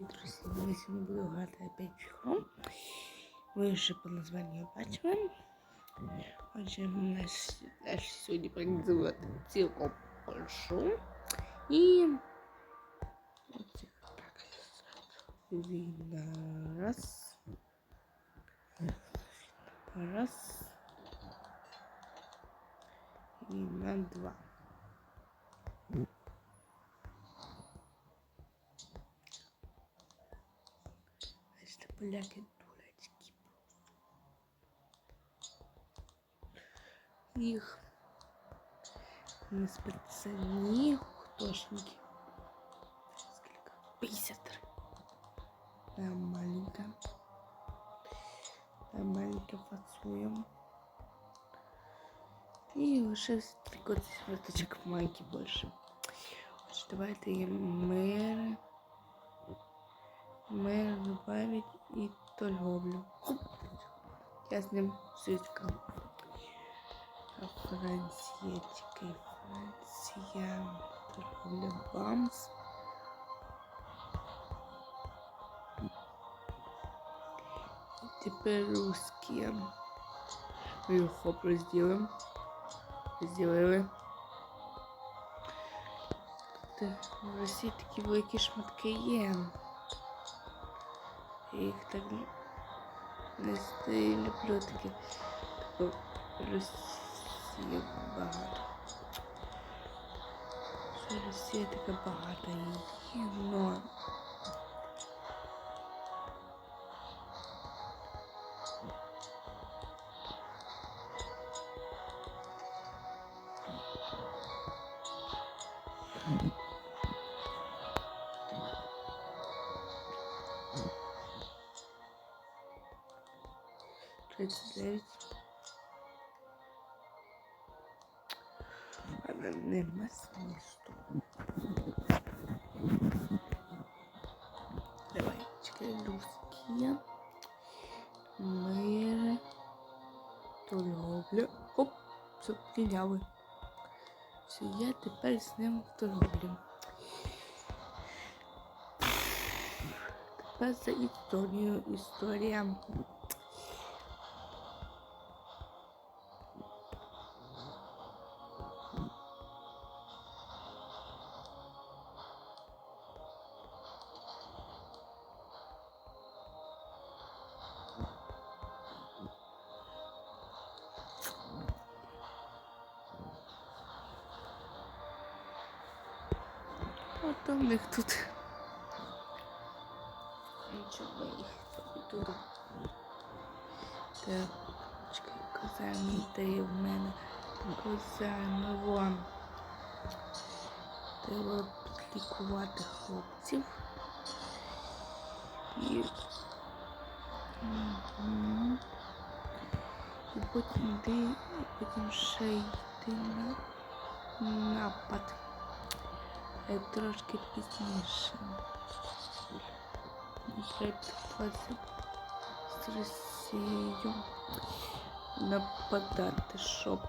Друзі, я сьогодні буду грати опять в ігру. Ви вже по названню бачили. Отже, наш, наш сьогодні організувати цілком Польщу. І оцих так. Війна раз. Раз. Війна два. Бачите, поляки дурацькі. Їх не спеціальні художники. Скільки? 53. Там маленька. Там маленька фацуем. И уже стрикот сверточек маленький больше. Значит, давайте и мэр. Мэр добавить и торговлю. Я с ним сучка. Франция, чекай, Франция. Торговля Бамс. І тепер русські. Ми їх хоп розділимо. Розділили. В Росії такі великі шматки є. Я їх так не стою, люблю таке. Таку Росія багато. Що Росія така багата є, но русские. Мир. Торговля. Оп, все, підняли. Все, я тепер з ним торговлю. Тепер за історію. Історія. Тут. Нічого їх тут. Так, чекай, казарми, де в мене казарми, вон. Треба підлікувати хлопців. І... Мгм. І потім йди, потім ще йти на напад. Е, Трошки пізніше. Мені Треба підкласти з Росією нападати, щоб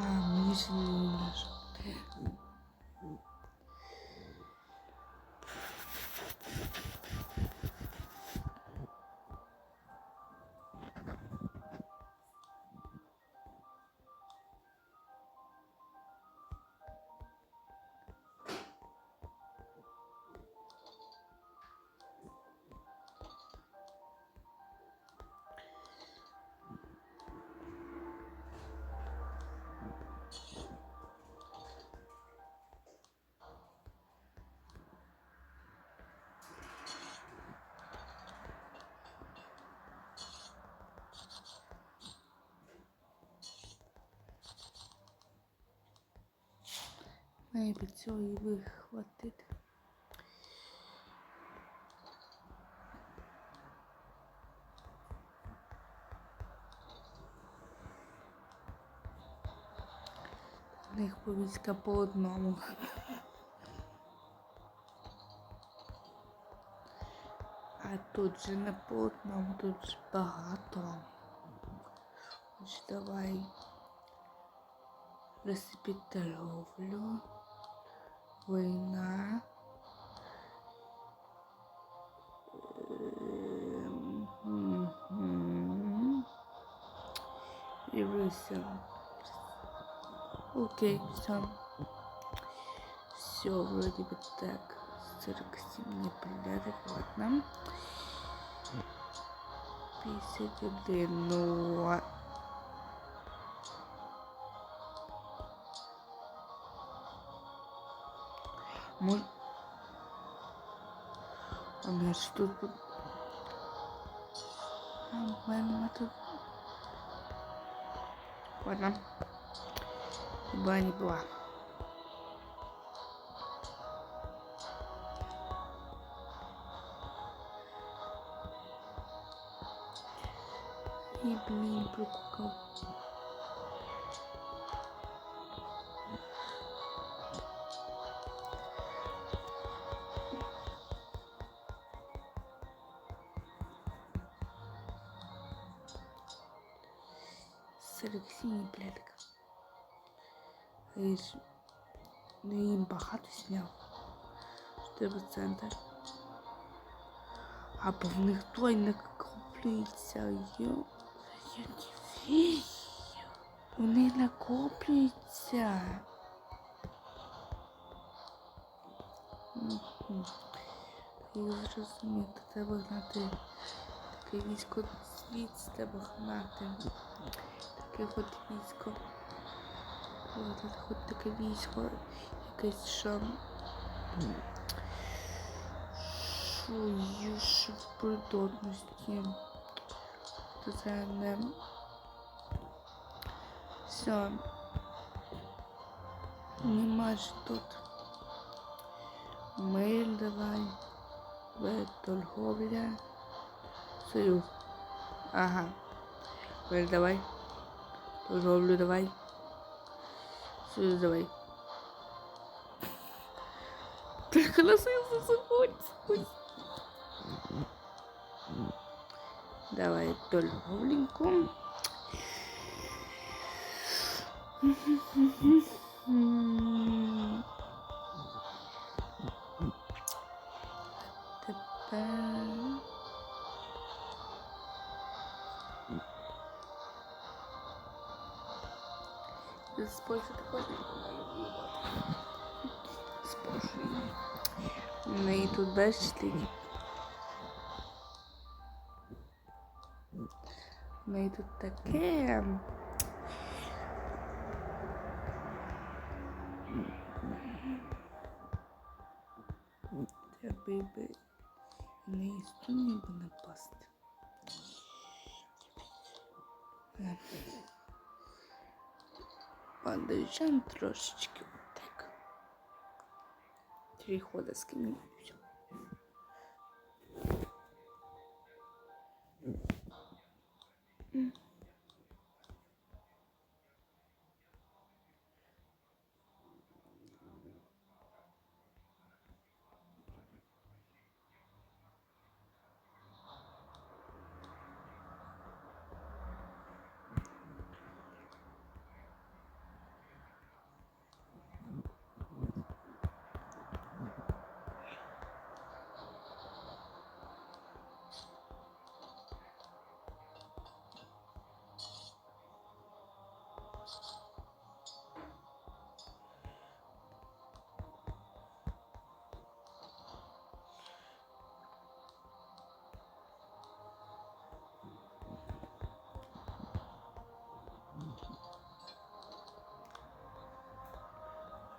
А, мені ж Має від цього і вихватити. В них повістка по одному. А тут же не по одному, тут ж багато. Значить, давай розсипіть Ем, мгм. І все. Окей, все. Все, вроде бы так. 47 не ладно. 51, Мож... А меня ж тут... А, в мене тут... Ладно. Была не была. И, блин, прокукал. Сорок синій плетка. Аж не їм багато сняв. Треба центр. А бо в них той накоплюється. Йо. Я не вірю. Вони накоплюються. Мгм. Я зрозумів, то треба гнати. Таке військо звідси треба гнати. Таке от військо. От, от, таке військо. Якесь що. Що в придатності. Це не. Все. Нема ж тут. Мир давай. В торговля. Союз. Ага. Мир давай. Торговлю давай. Союз давай. Только на союз заходит. Давай торговленьку. М. Тепер. З Польщі також з Польщі. У неї тут бачите. У неї тут таке. Треба би в неї стуні би напасти. Е. Подождем трошечки вот так. Три хода скинем. Всё. М.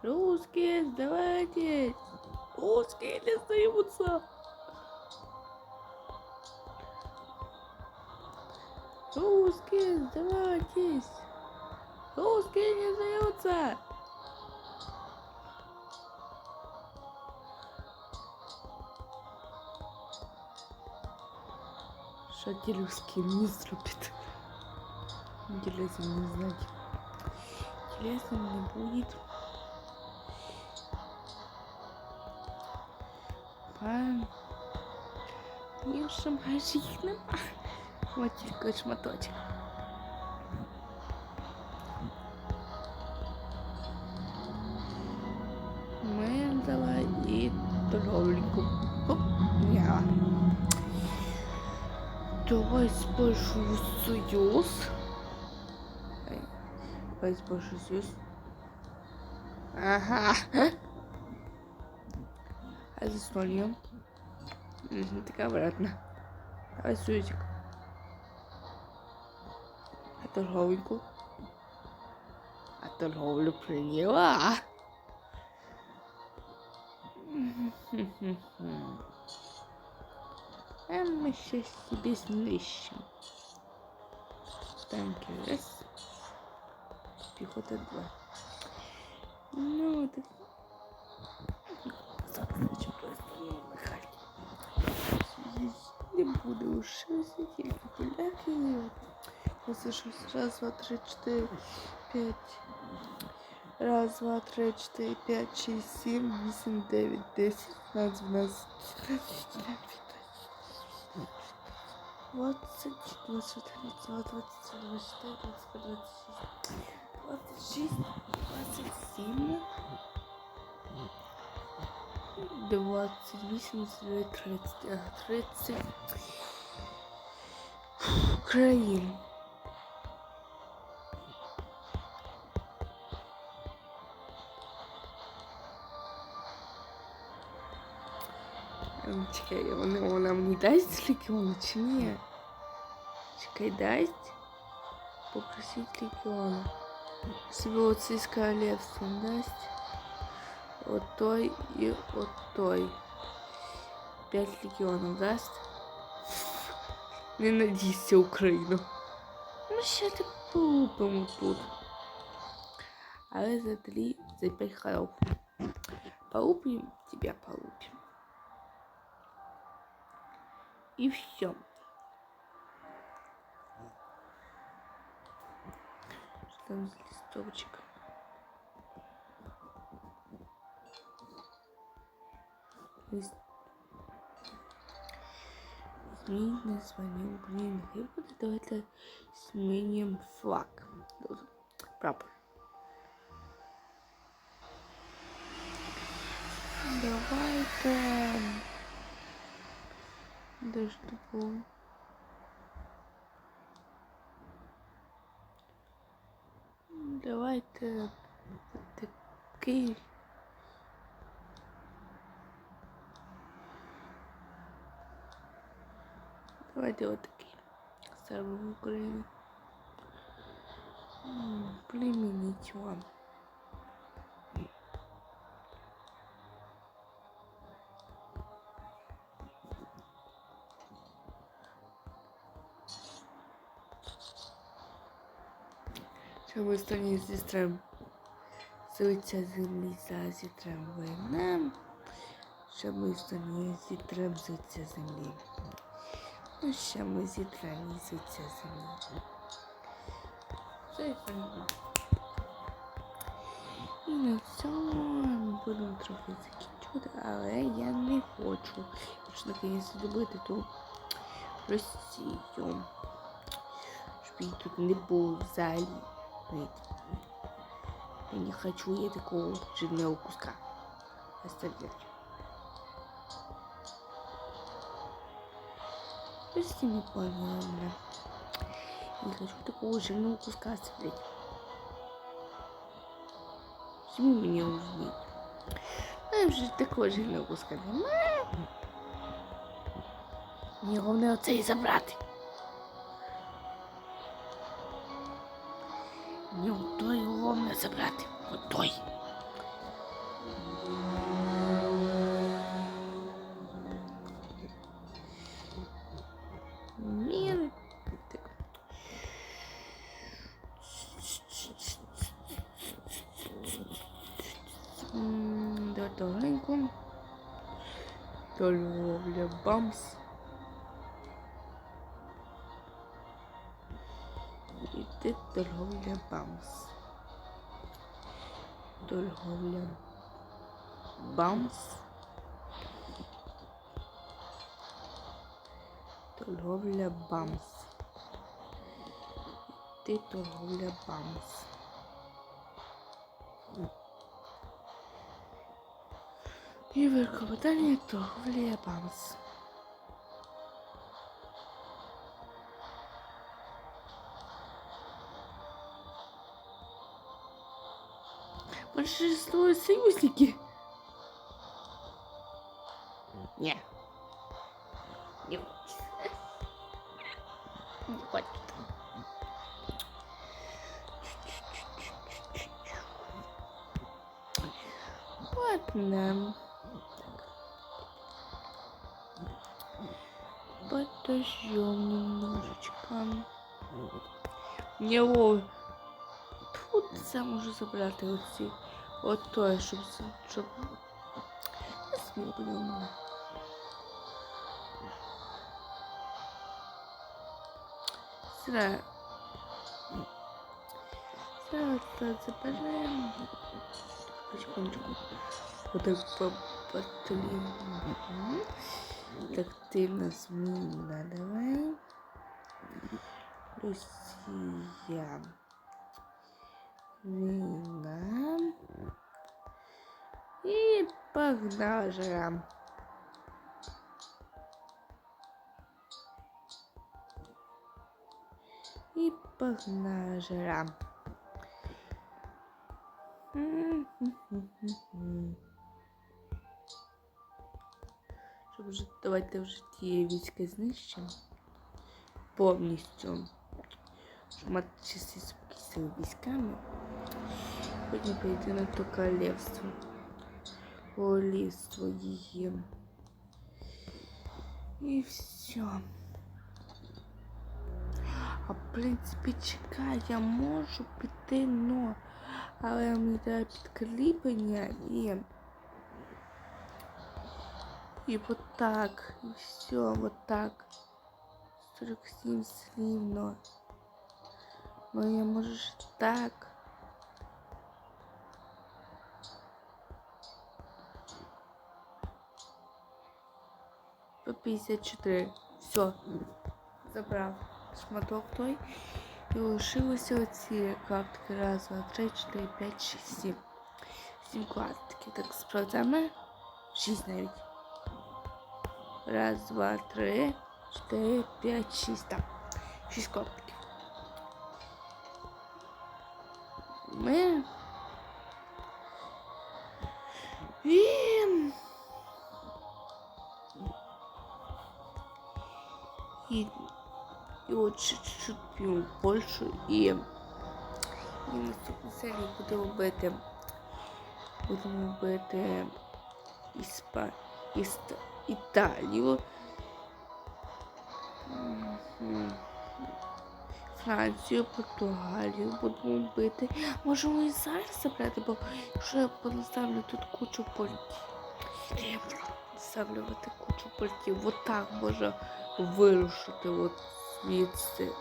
Русские, сдавайтесь! Русские не сдаются! Русские, сдавайтесь! Русские не сдаются! Что не зробят? Интересно не знать. Интересно мне будет. шукаємо. Більше майже їх нема. От Мы шматочок. Ми взяла і троліку. Я. Давай спершу союз. Давай спершу союз. Ага. Угу, так обратно. Давай союзик. А торговеньку? А торговлю приняла. А мы сейчас себе снищем. Танки раз. Пехота два. Ну, это... Не буду уж сидеть поляки. Послушай, раз, два, три, четыре, пять. Раз, два, три, четыре, пять, шесть, семь, восемь, девять, десять, двенадцать, двенадцать, двадцать, двадцать один, двадцать два, двадцать три, двадцать четыре, двадцать пять, двадцать шесть, двадцать семь, двадцать восемь, двадцать тридцать, а, тридцать. Украина. Ем, Чекай, вона, вона мені дасть легіон чи ні? Чекай, дасть? Попросить легіона. Собі оцей з королевством дасть. От той і от той. П'ять легіонів дасть. Не надійся Україну. Ну, ще так полупимо тут. Але за три, за пять хоров. Полупим, тебя полупим. И все. Что там за Изменить название. И вот давайте сменим флаг. Прапор. Давайте. То було? Давайте такий. Давайте отакий. Саме в Україні. Племініть вам. Що ми стані зі стрем Силиця землі за зітрем війна. Що ми стані зітрем зиться землі. Ну, що ми зітрем зиться землі. Це і файно. І на цьому ми будемо трохи закінчувати, але я не хочу. Якщо наконець добити ту Росію. Щоб її тут не було взагалі. Я не хочу я такого жирного куска оставлять. Прости, не поняла меня. Не хочу такого жирного куска оставлять. Почему меня убить? Ну, вже такого жирного куска немає. Мені головне оце і забрати. Мені отой головне забрати. Отой. Мір. бамс. Іде торговля бамс. Торговля бамс. Торговля бамс. Іде торговля бамс. І викопання торговлі Бамс. Большинство союзники. Не. Не хочет. Не хочет. Ладно. Подождем немножечко. О, тут це можу забрати оці. От той, щоб з- щоб. Я собі подумала. Сюда. Зараз це заберемо. Секундочку. Отак по батальйону. Тактильна зміна. Давай. Росія. Війна. І погнали жрам. І погнали жрам. Щоб вже давайте вже ті війська знищимо повністю. Щоб мати часи з військами. Потім пойти на то королевство. Королевство її. І все. А в принципі, чекай, я можу піти, но. Але мені треба підкріплення і. І вот так. І все, вот так. 47 слівно. Ну я можу ж так. 54. Все. Забрав шматок той. І лишилося оці картки. Раз, два, три, чотири, п'ять, шість, сім. Сім картки. Так, справдями. Шість навіть. Раз, два, три, чотири, п'ять, шість. Так. Шість картки. Ми. І... І, і от чуть-чуть п'ємо Польщу і, і наступну серію будемо бити. Будемо бити Іспа, Іст, Італію. Францію, Португалію будемо бити. Можемо і зараз забрати, бо якщо я понаставлю тут кучу портів. Наставлювати кучу портів. Вот так може вирушити от звідси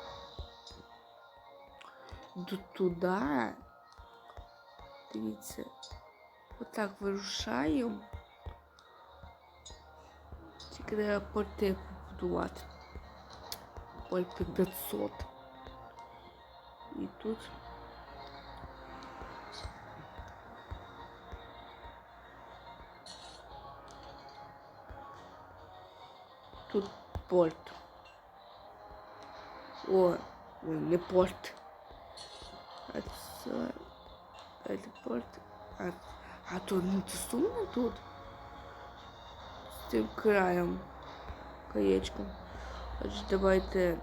до туди. Дивіться. Отак вирушаємо. Тільки треба порти побудувати. Порти 500. І тут. Тут порт. О, не порт. А це... Это порт. А, а тут не сумно тут? З цим краєм. Краєчком. Отже, давайте...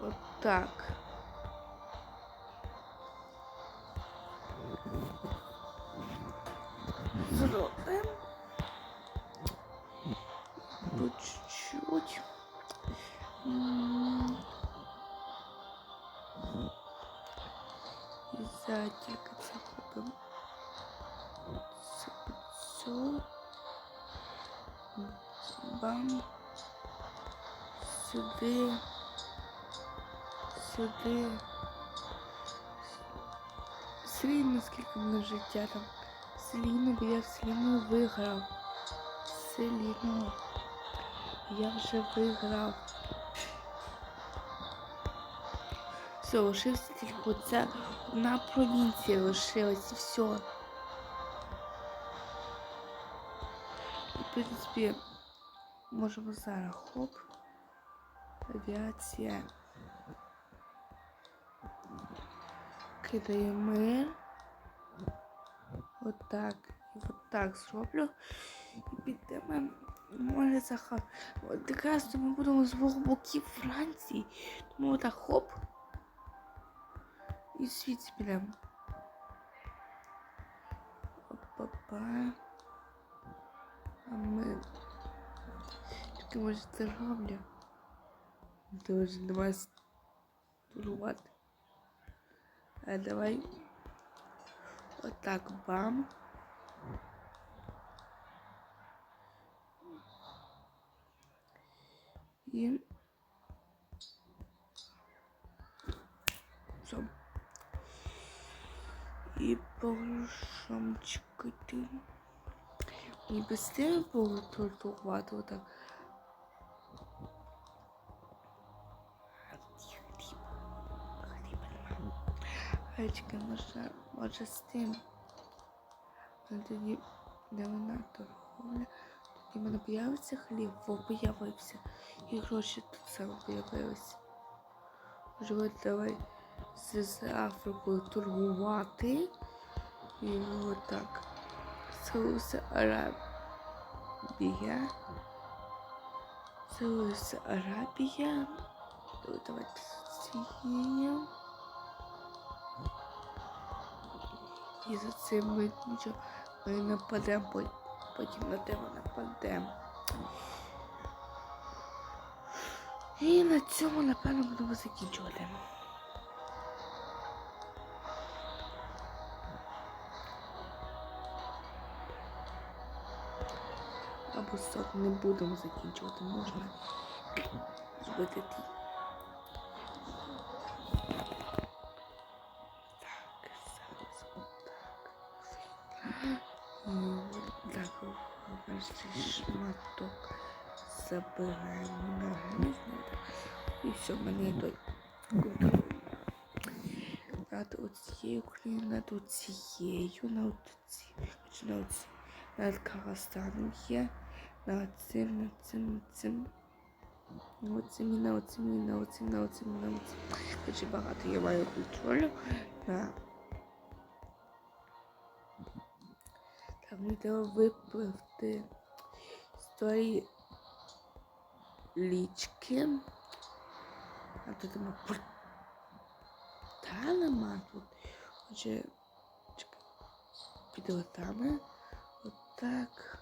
Вот так. Сюди. Срібно, скільки в мене життя там. Селіну, бо я Селіну виграв. Селіну. Я вже виграв. Все, лишився тільки оця одна провінція лишилась і все. І, в принципі, можемо зараз хоп. Авіація. Кидає мир. Отак. І отак зроблю. І підемо. Може захар. От якраз то ми будемо з двох боків Франції. Тому отак хоп. І світ підемо. Опа-па. А ми. Тільки може це роблю. Дуже немає стурувати. А давай. Отак бам. І все. І порушам чекати. І без тебе було тортувати отак. Гречки може, може з тим. Але тоді де вона торговля. Тоді в мене появиться хліб, во появився. І гроші тут саме появилися. Може, от давай з, з Африкою торгувати. І отак. Сауса Арабія. Сауса Арабія. Давайте з цією. І за цим ми нічого ми нападемо, пот- потім на тебе нападемо. І на цьому, напевно, будемо закінчувати. Або сот не будемо закінчувати, можна зробити ті. забираємо на гнізда. І все, в мене є той контроль. Над оцією країною, над оцією, над оцією, над оцією, над Казахстаном є, над цим, над цим, над цим. На оцим, і на оцим, і на оцим, на оцим, і на оцим. Дуже багато я маю контролю на Так, мені треба випливти з тої лічки. А тут Та нема тут. Отже. Під отами. Отак.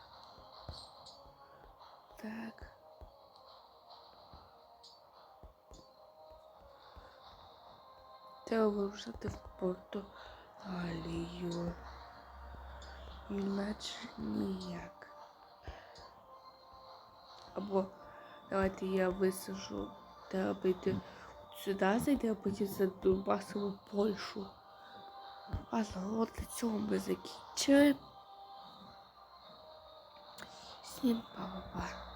Так. Треба вирушати в Португалію. Іначе ніяк. Або давайте я висажу, треба йти сюди зайти, а потім задубасимо Польщу. А от на цьому ми закінчили. Всім па-па-па.